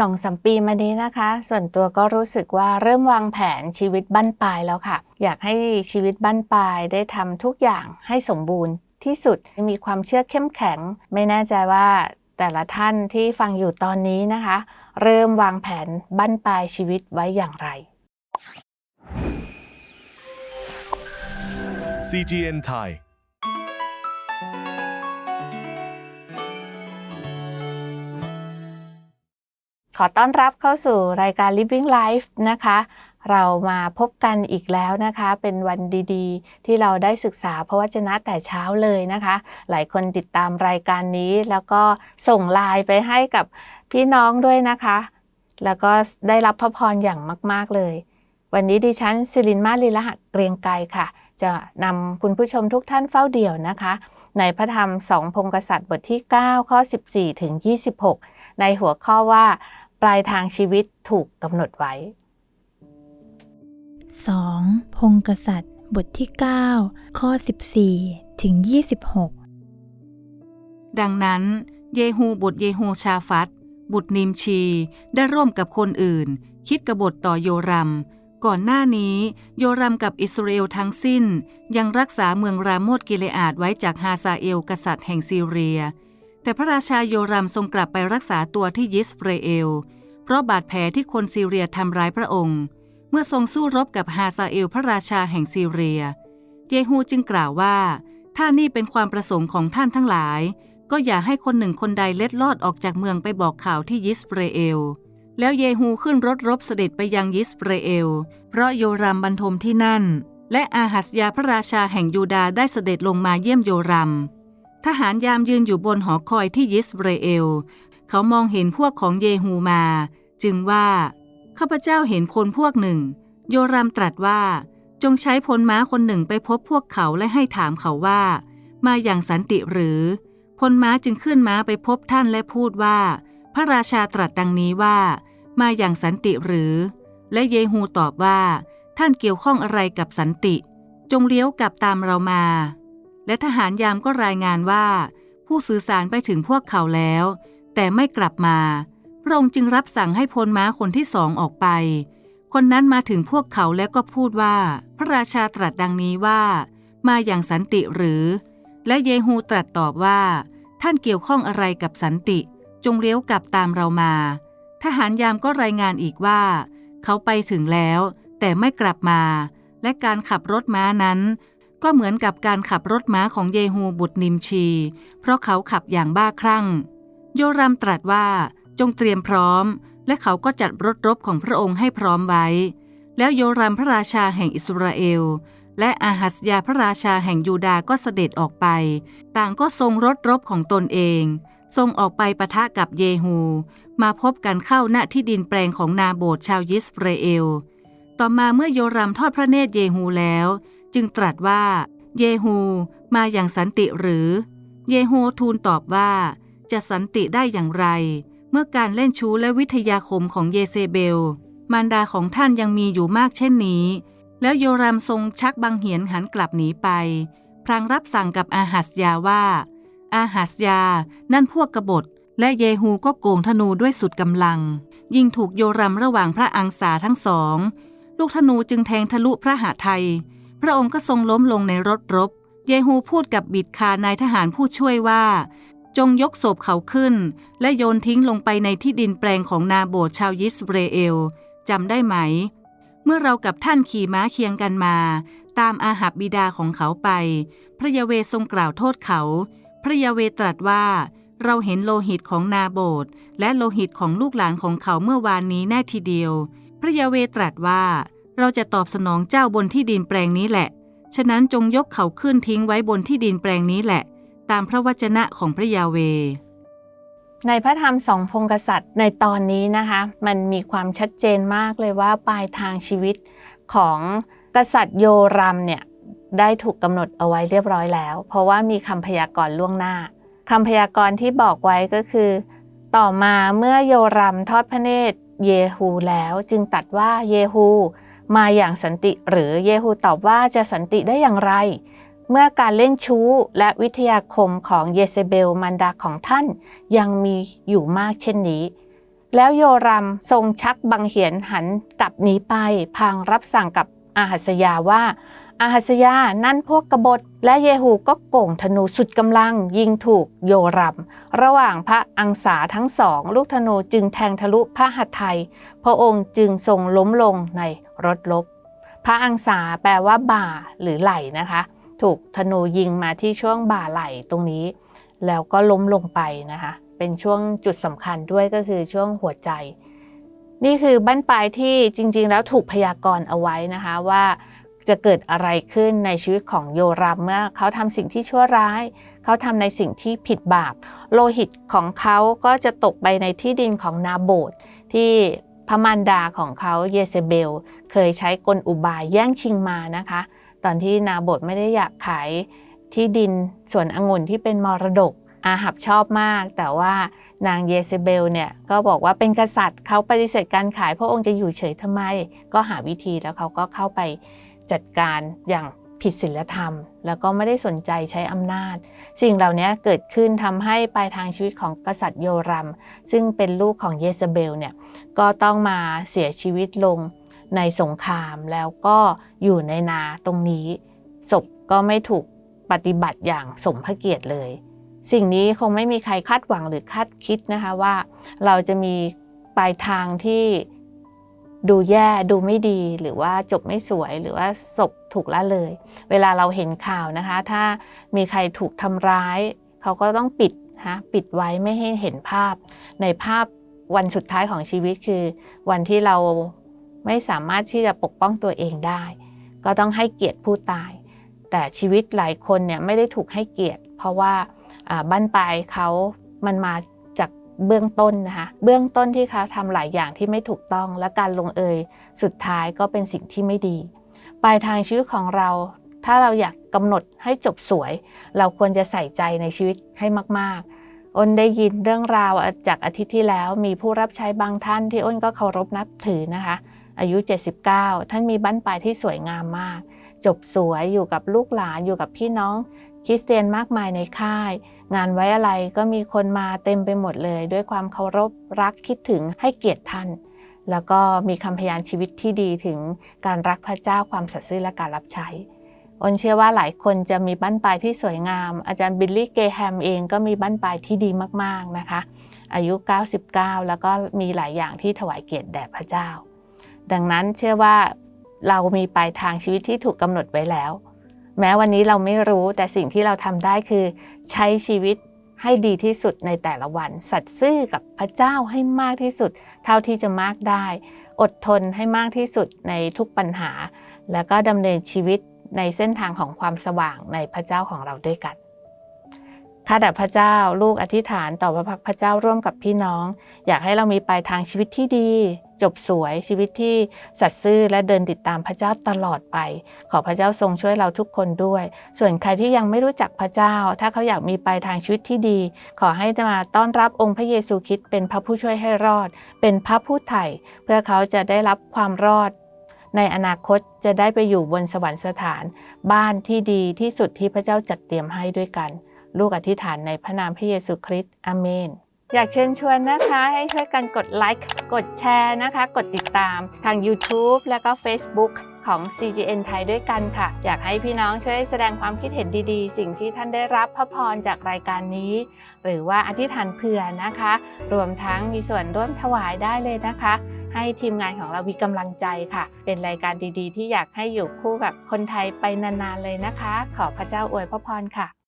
สองสามปีมานี้นะคะ ส่วนตัวก็รู้สึกว่าเริ่มวางแผนชีวิตบั้นปลายแล้วค่ะ อยากให้ชีวิตบั้นปลายได้ทำทุกอย่างให้สมบูรณ์ที่สุดมีความเชื่อเข้มแข็ง ไม่แน่ใจว่าแต่ละท่านที่ฟังอยู่ตอนนี้นะคะ เริ่มวางแผนบั้นปลายชีวิตไว้อย่างไร CGN Thai ขอต้อนรับเข้าสู่รายการ Living Life นะคะ เรามาพบกันอีกแล้วนะคะ เป็นวันดีๆ ที่เราได้ศึกษาพระวจนะแต่เช้าเลยนะคะ หลายคนติดตามรายการนี้ แล้วก็ส่งไลน์ไปให้กับพี่น้องด้วยนะคะ แล้วก็ได้รับพระพรอย่างมาก ๆเลย วันนี้ดิฉันสิรินมาลีละหักเกรียงไกรค่ะ จะนำคุณผู้ชมทุกท่านเฝ้าเดี่ยวนะคะ ในพระธรรมสองพงกษัตริย์บทที่ 9 ข้อ 14 ถึง 26 ในหัวข้อว่า ปลายทางชีวิตถูกกำหนดไว้ 2. พงกษัตริย์ บทที่ 9 ข้อ 14 ถึง 26 ดังนั้น เยฮูบุตรเยโฮชาฟัตบุตรนิมชี ได้ร่วมกับคนอื่น คิดกบฏต่อโยรัม ก่อนหน้านี้ โยรัมกับอิสราเอลทั้งสิ้น ยังรักษาเมืองรามโมดกิเลอาดไว้จากฮาซาเอลกษัตริย์แห่งซีเรีย แต่พระราชาโยรัมทรงกลับไปรักษาตัวที่ยิสเรเอล เพราะบาดแผลที่คนซีเรียทำร้ายพระองค์ เมื่อทรงสู้รบกับฮาซาเอลพระราชาแห่งซีเรีย เยฮูจึงกล่าวว่า ถ้านี่เป็นความประสงค์ของท่านทั้งหลาย ก็อย่าให้คนหนึ่งคนใดเล็ดลอดออกจากเมืองไปบอกข่าวที่ยิสเรเอล แล้วเยฮูขึ้นรถรบเสด็จไปยังยิสเรเอล เพราะโยรัมบรรทมที่นั่น และอาหัสยาพระราชาแห่งยูดาได้เสด็จลงมาเยี่ยมโยรัม ทหารยามยืนอยู่บนหอคอยที่ยิสเรเอล เขามองเห็นพวกของเยฮูมา จึงว่า ข้าพเจ้าเห็นพลพวกหนึ่ง โยรัมตรัสว่า จงใช้พลม้าคนหนึ่งไปพบพวกเขาและให้ถามเขาว่า มาอย่างสันติหรือ พลม้าจึงขึ้นม้าไปพบท่านและพูดว่า พระราชาตรัสดังนี้ว่า มาอย่างสันติหรือ และเยฮูตอบว่า ท่านเกี่ยวข้องอะไรกับสันติ จงเลี้ยวกลับตามเรามา และทหารยามก็รายงานว่า ผู้สื่อสารไปถึงพวกเขาแล้ว แต่ไม่กลับมาพระองค์จึงรับสั่งให้พลม้าคนที่สองออกไป คนนั้นมาถึงพวกเขาแล้วก็พูดว่า พระราชาตรัสดังนี้ว่า มาอย่างสันติหรือ และเยฮูตรัสตอบว่า ท่านเกี่ยวข้องอะไรกับสันติ จงเลี้ยวกลับตามเรามา ทหารยามก็รายงานอีกว่า เขาไปถึงแล้ว แต่ไม่กลับมา และการขับรถม้านั้น ก็เหมือนกับการขับรถม้าของเยฮูบุตรนิมชี เพราะเขาขับอย่างบ้าคลั่ง โยรัมตรัสว่าจงเตรียมพร้อม และเขาก็จัดรถรบของพระองค์ให้พร้อมไว้ แล้วโยรัมพระราชาแห่งอิสราเอล และอาหัสยาพระราชาแห่งยูดาก็เสด็จออกไป ต่างก็ทรงรถรบของตนเอง ทรงออกไปปะทะกับเยฮู มาพบกันเข้าณที่ดินแปลงของนาโบดชาวยิสเรเอล ต่อมาเมื่อโยรัมทอดพระเนตรเยฮูแล้ว จึงตรัสว่า เยฮูมาอย่างสันติหรือ เยโฮทูลตอบว่า จะสันติได้อย่างไร เมื่อการเล่นชู้และวิทยาคมของเยเซเบล มารดาของท่านยังมีอยู่มากเช่นนี้ แล้วโยรัมทรงชักบังเหียนหันกลับหนีไป พลางรับสั่งกับอาหัสยาว่า อาหัสยา นั่นพวกกบฏ และเยฮูก็โกงธนูด้วยสุดกำลัง ยิงถูกโยรัมระหว่างพระอังสาทั้งสอง ลูกธนูจึงแทงทะลุพระหาไทย พระองค์ก็ทรงล้มลงในรถรบ เยฮูพูดกับบิดคานายทหารผู้ช่วยว่า จงยกศพเขาขึ้น และโยนทิ้งลงไปในที่ดินแปลงของนาโบดชาวยิสเรเอลจำได้ไหม เมื่อเรากับท่านขี่ม้าเคียงกันมา ตามอาหับบิดาของเขาไป พระยาเวทรงกล่าวโทษเขา พระยาเวตรัสว่า เราเห็นโลหิตของนาโบดและโลหิตของลูกหลานของเขาเมื่อวานนี้แน่ทีเดียว พระยาเวตรัสว่า เราจะตอบสนองเจ้าบนที่ดินแปลงนี้แหละ ฉะนั้นจงยกเขาขึ้นทิ้งไว้บนที่ดินแปลงนี้แหละ ตามพระวจนะของพระยาเว ในพระธรรมสองพงกษัตริย์ในตอนนี้นะคะ มันมีความชัดเจนมากเลยว่าปลายทางชีวิตของกษัตริย์โยรัมเนี่ยได้ถูกกำหนดเอาไว้เรียบร้อยแล้ว เพราะว่ามีคำพยากรณ์ล่วงหน้าคำพยากรณ์ที่บอกไว้ก็คือ ต่อมาเมื่อโยรัมทอดพระเนตรเยฮูแล้ว จึงตัดว่าเยฮู มาอย่างสันติหรือเยฮูตอบว่าจะสันติได้อย่างไร เมื่อการเล่นชู้และวิทยาคมของเยเซเบลมันดาของท่านยังมีอยู่มากเช่นนี้ แล้วโยรัมทรงชักบังเหียนหันกลับหนีไปพางรับสั่งกับอาหัสยาว่า อาหัสยา นั่นพวกกบฏ และเยฮูก็โก่งธนูสุดกำลัง ยิงถูกโยรัม ระหว่างพระอังสาทั้งสอง ลูกธนูจึงแทงทะลุพระหัตถ์ไทย พระองค์จึงทรงล้มลงในรถลบ พระอังสาแปลว่าบ่าหรือไหล่นะคะ ถูกธนูยิงมาที่ช่วงบ่าไหล่ตรงนี้ แล้วก็ล้มลงไปนะคะ เป็นช่วงจุดสำคัญด้วยก็คือช่วงหัวใจ นี่คือบั้นปลายที่จริง ๆ แล้วถูกพยากรณ์เอาไว้นะคะว่า จะเกิดอะไรขึ้นในชีวิตของโยรัมเมื่อเขาทำสิ่งที่ชั่วร้าย เขาทำในสิ่งที่ผิดบาป โลหิตของเขาก็จะตกไปในที่ดินของนาโบตที่พระมารดาของเขาเยเซเบล เคยใช้กลอุบายแย่งชิงมานะคะ ตอนที่นาโบตไม่ได้อยากขายที่ดินสวนองุ่นที่เป็นมรดกอาหับชอบมาก แต่ว่านางเยเซเบลเนี่ยก็บอกว่าเป็นกษัตริย์เขาปฏิเสธการขายพระองค์จะอยู่เฉยทำไม ก็หาวิธีแล้วเขาก็เข้าไป จัดการอย่างผิดศีลธรรม แล้วก็ไม่ได้สนใจใช้อำนาจ สิ่งเหล่านี้เกิดขึ้นทำให้ปลายทางชีวิตของกษัตริย์โยรัม ซึ่งเป็นลูกของเยเซเบลเนี่ยก็ต้องมาเสียชีวิตลงในสงครามแล้วก็อยู่ในนาตรงนี้ศพก็ไม่ถูกปฏิบัติอย่างสมพระเกียรติเลย สิ่งนี้คงไม่มีใครคาดหวังหรือคาดคิดนะคะว่า เราจะมีปลายทางที่ ดูแย่ดูไม่ดีหรือว่าจบไม่สวยหรือว่าศพถูกละเลย เวลาเราเห็นข่าวนะคะ ถ้ามีใครถูกทำร้าย เขาก็ต้องปิดฮะปิดไว้ไม่ให้เห็นภาพ ในภาพวันสุดท้ายของชีวิตคือ วันที่เราไม่สามารถที่จะปกป้องตัวเองได้ ก็ต้องให้เกียรติผู้ตาย แต่ชีวิตหลายคนเนี่ยไม่ได้ถูกให้เกียรติ เพราะว่าอ่าบั้นปลายเขามันมา เบื้องต้นนะคะ เบื้องต้นที่เขาทำหลายอย่างที่ไม่ถูกต้อง และการลงเอยสุดท้ายก็เป็นสิ่งที่ไม่ดี ปลายทางชีวิตของเรา ถ้าเราอยากกำหนดให้จบสวย เราควรจะใส่ใจในชีวิตให้มาก ๆอ้นได้ยินเรื่องราวจากอาทิตย์ที่แล้ว มีผู้รับใช้บางท่านที่อ้นก็เคารพนับถือนะคะ อายุ 79 ท่านมีบั้นปลายที่สวยงามมาก จบสวยอยู่กับลูกหลานอยู่กับพี่น้อง คริสเตียนมากมายในค่าย งานไว้อะไรก็มีคนมาเต็มไปหมดเลย ด้วยความเคารพรักคิดถึงให้เกียรติท่าน แล้วก็มีคำพยานชีวิตที่ดีถึงการรักพระเจ้าความสัตย์ซื่อและการรับใช้อนเชื่อว่าหลายคนจะมีบั้นปลายที่สวยงาม อาจารย์บิลลี่เกแฮมเองก็มีบั้นปลายที่ดีมากๆนะคะ อายุ 99 แล้วก็มีหลายอย่างที่ถวายเกียรติแด่พระเจ้า ดังนั้นเชื่อว่าเรามีปลายทางชีวิตที่ถูกกำหนดไว้แล้ว แม้วันนี้เราไม่รู้แต่สิ่งที่เราทำได้คือ ใช้ชีวิตให้ดีที่สุดในแต่ละวัน สัตย์ซื่อกับพระเจ้าให้มากที่สุด เท่าที่จะมากได้ อดทนให้มากที่สุดในทุกปัญหา แล้วก็ดำเนินชีวิตในเส้นทางของความสว่างในพระเจ้าของเราด้วยกันข้าแต่พระเจ้าลูกอธิษฐานต่อพระพักพระเจ้าร่วมกับพี่น้อง อยากให้เรามีปลายทางชีวิตที่ดี จบสวยชีวิตที่สัตย์ซื่อและเดินติดตามพระเจ้าตลอดไป ขอพระเจ้าทรงช่วยเราทุกคนด้วย ส่วนใครที่ยังไม่รู้จักพระเจ้า ถ้าเขาอยากมีปลายทางชีวิตที่ดี ขอให้มาต้อนรับองค์พระเยซูคริสต์เป็นพระผู้ช่วยให้รอด เป็นพระผู้ไถ่เพื่อเขาจะได้รับความรอดในอนาคตจะได้ไปอยู่บนสวรรคสถาน บ้านที่ดีที่สุดที่พระเจ้าจัดเตรียมให้ด้วยกัน ลูกอธิษฐานในพระนามพระเยซูคริสต์อเมน อยากเชิญชวนนะคะให้ช่วยกันกดไลค์กดแชร์นะคะ กดติดตามทาง YouTube และก็ Facebook ของ CGN ไทยด้วยกันค่ะ อยากให้พี่น้องช่วยแสดงความคิดเห็นดีๆ สิ่งที่ท่านได้รับพระพรจากรายการนี้ หรือว่าอธิษฐานเผื่อนะคะ รวมทั้งมีส่วนร่วมถวายได้เลยนะคะ ให้ทีมงานของเรามีกำลังใจค่ะ เป็นรายการดีๆ ที่อยากให้อยู่คู่กับคนไทยไปนานๆเลยนะคะ ขอพระเจ้าอวยพระพรค่ะ